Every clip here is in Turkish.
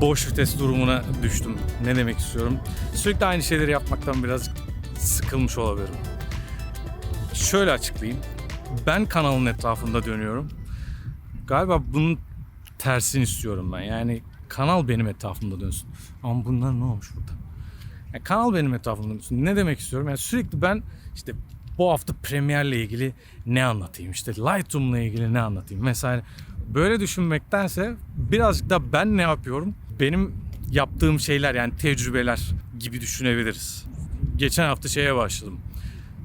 boş vites durumuna düştüm. Ne demek istiyorum? Sürekli aynı şeyleri yapmaktan biraz sıkılmış olabilirim. Şöyle açıklayayım. Ben kanalın etrafında dönüyorum. Galiba bunun tersini istiyorum ben. Yani kanal benim etrafımda dönsün. Ama bunlar ne olmuş burada? Yani kanal benim etrafımda dönsün. Ne demek istiyorum? Yani sürekli ben işte bu hafta Premiere'le ilgili ne anlatayım? İşte Lightroom'la ilgili ne anlatayım? Mesela böyle düşünmektense birazcık da ben ne yapıyorum? Benim yaptığım şeyler yani tecrübeler gibi düşünebiliriz. Geçen hafta şeye başladım.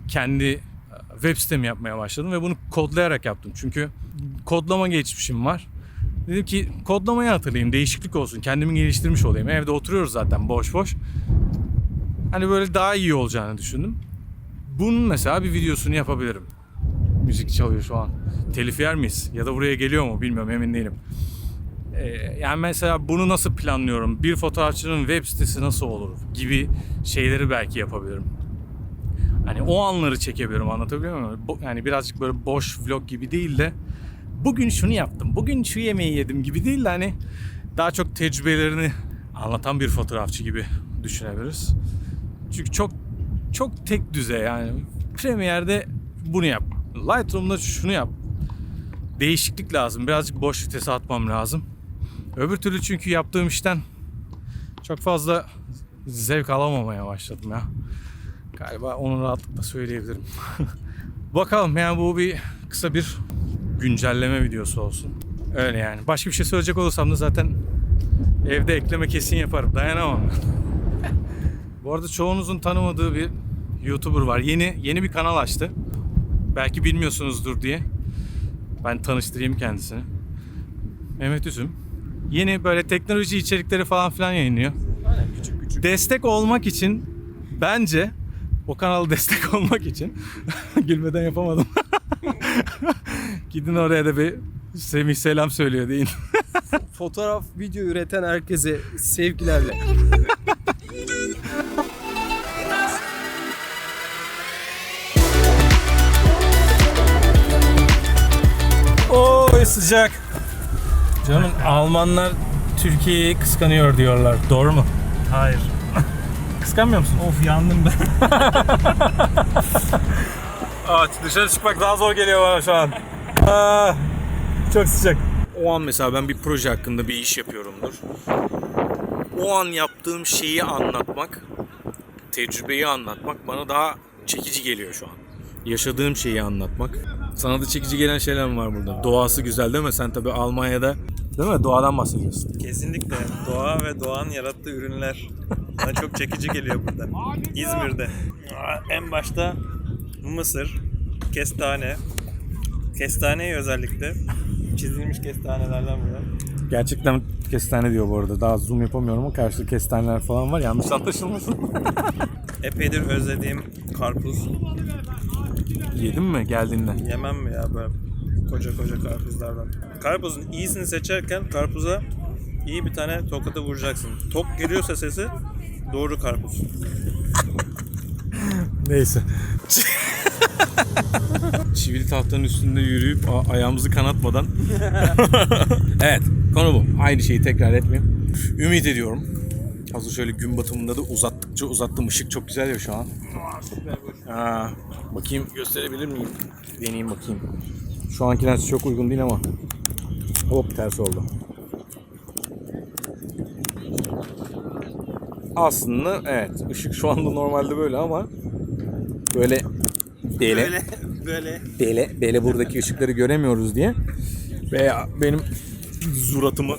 Kendi e, web sitemi yapmaya başladım ve bunu kodlayarak yaptım. Çünkü kodlama geçmişim var. Dedim ki kodlamayı hatırlayayım, değişiklik olsun, kendimi geliştirmiş olayım. Evde oturuyoruz zaten boş boş. Hani böyle daha iyi olacağını düşündüm. Bunun mesela bir videosunu yapabilirim. Müzik çalıyor şu an. Telif yer miyiz? Ya da buraya geliyor mu bilmiyorum emin değilim. Ee, yani mesela bunu nasıl planlıyorum? Bir fotoğrafçının web sitesi nasıl olur? Gibi şeyleri belki yapabilirim. Hani o anları çekebilirim anlatabiliyor muyum? Yani birazcık böyle boş vlog gibi değil de bugün şunu yaptım, bugün şu yemeği yedim gibi değil de hani daha çok tecrübelerini anlatan bir fotoğrafçı gibi düşünebiliriz. Çünkü çok çok tek düzey yani. Premiere'de bunu yap. Lightroom'da şunu yap. Değişiklik lazım. Birazcık boş vitese atmam lazım. Öbür türlü çünkü yaptığım işten çok fazla zevk alamamaya başladım ya. Galiba onu rahatlıkla söyleyebilirim. Bakalım yani bu bir kısa bir güncelleme videosu olsun. Öyle yani. Başka bir şey söyleyecek olursam da zaten evde ekleme kesin yaparım. Dayanamam. Bu arada çoğunuzun tanımadığı bir YouTuber var. Yeni yeni bir kanal açtı. Belki bilmiyorsunuzdur diye. Ben tanıştırayım kendisini. Mehmet Üzüm. Yeni böyle teknoloji içerikleri falan filan yayınlıyor. Aynen küçük küçük. Destek olmak için bence o kanala destek olmak için gülmeden yapamadım. Gidin oraya da bir Semih selam söylüyor deyin. Fotoğraf, video üreten herkese sevgilerle. Oy sıcak. Canım Almanlar Türkiye'yi kıskanıyor diyorlar. Doğru mu? Hayır. Kıskanmıyor musun? Of yandım ben. Aa, dışarı çıkmak daha zor geliyor bana şu an. Aa, çok sıcak. O an mesela ben bir proje hakkında bir iş yapıyorumdur. O an yaptığım şeyi anlatmak, tecrübeyi anlatmak bana daha çekici geliyor şu an. Yaşadığım şeyi anlatmak. Sana da çekici gelen şeyler mi var burada? Doğası güzel değil mi? Sen tabii Almanya'da değil mi? Doğadan bahsediyorsun. Kesinlikle doğa ve doğanın yarattığı ürünler bana çok çekici geliyor burada. İzmir'de. En başta mısır, kestane. Kestaneyi özellikle çizilmiş kestanelerden bunlar. Gerçekten kestane diyor bu arada. Daha zoom yapamıyorum ama karşıda kestaneler falan var. Yanlış anlaşılmasın. Epeydir özlediğim karpuz. Yedin mi geldiğinde? Yemem mi ya böyle koca koca karpuzlardan. Karpuzun iyisini seçerken karpuza iyi bir tane tokadı vuracaksın. Tok geliyorsa sesi doğru karpuz. Neyse. Çivili tahtanın üstünde yürüyüp a- ayağımızı kanatmadan. evet, konu bu. Aynı şeyi tekrar etmeyeyim. Ümit ediyorum. Hazır şöyle gün batımında da uzattıkça uzattım. Işık çok güzel ya şu an. Aa, bakayım gösterebilir miyim? Deneyeyim bakayım. Şu anki lens çok uygun değil ama. Hop ters oldu. Aslında evet ışık şu anda normalde böyle ama böyle dele Böyle böyle dele dele buradaki ışıkları göremiyoruz diye veya benim suratımı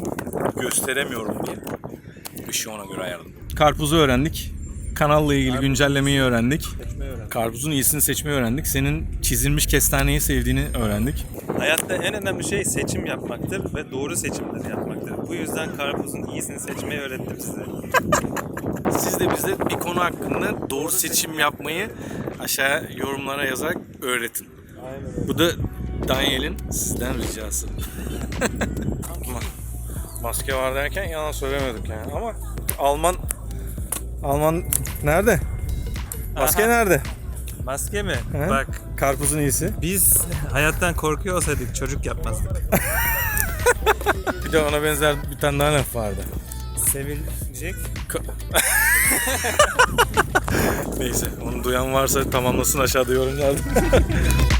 gösteremiyorum diye ışığı ona göre ayarladım. Karpuzu öğrendik. Kanalla ilgili güncellemeyi öğrendik. Karpuzun iyisini seçmeyi öğrendik. Senin çizilmiş kestaneyi sevdiğini öğrendik. Hayatta en önemli şey seçim yapmaktır ve doğru seçimleri yapmaktır. Bu yüzden karpuzun iyisini seçmeyi öğrettim size. Siz de bize bir konu hakkında doğru seçim yapmayı aşağıya yorumlara yazarak öğretin. Aynen Bu da Daniel'in sizden ricası. Ma- Maske var derken yalan söylemedik yani ama Alman Alman nerede? Maske Aha. nerede? Maske mi? He? Bak Karpuzun iyisi. biz hayattan korkuyor olsaydık çocuk yapmazdık. Bir de ona benzer bir tane daha laf vardı. Sevilecek. Neyse onu duyan varsa tamamlasın aşağıda yorumlarda.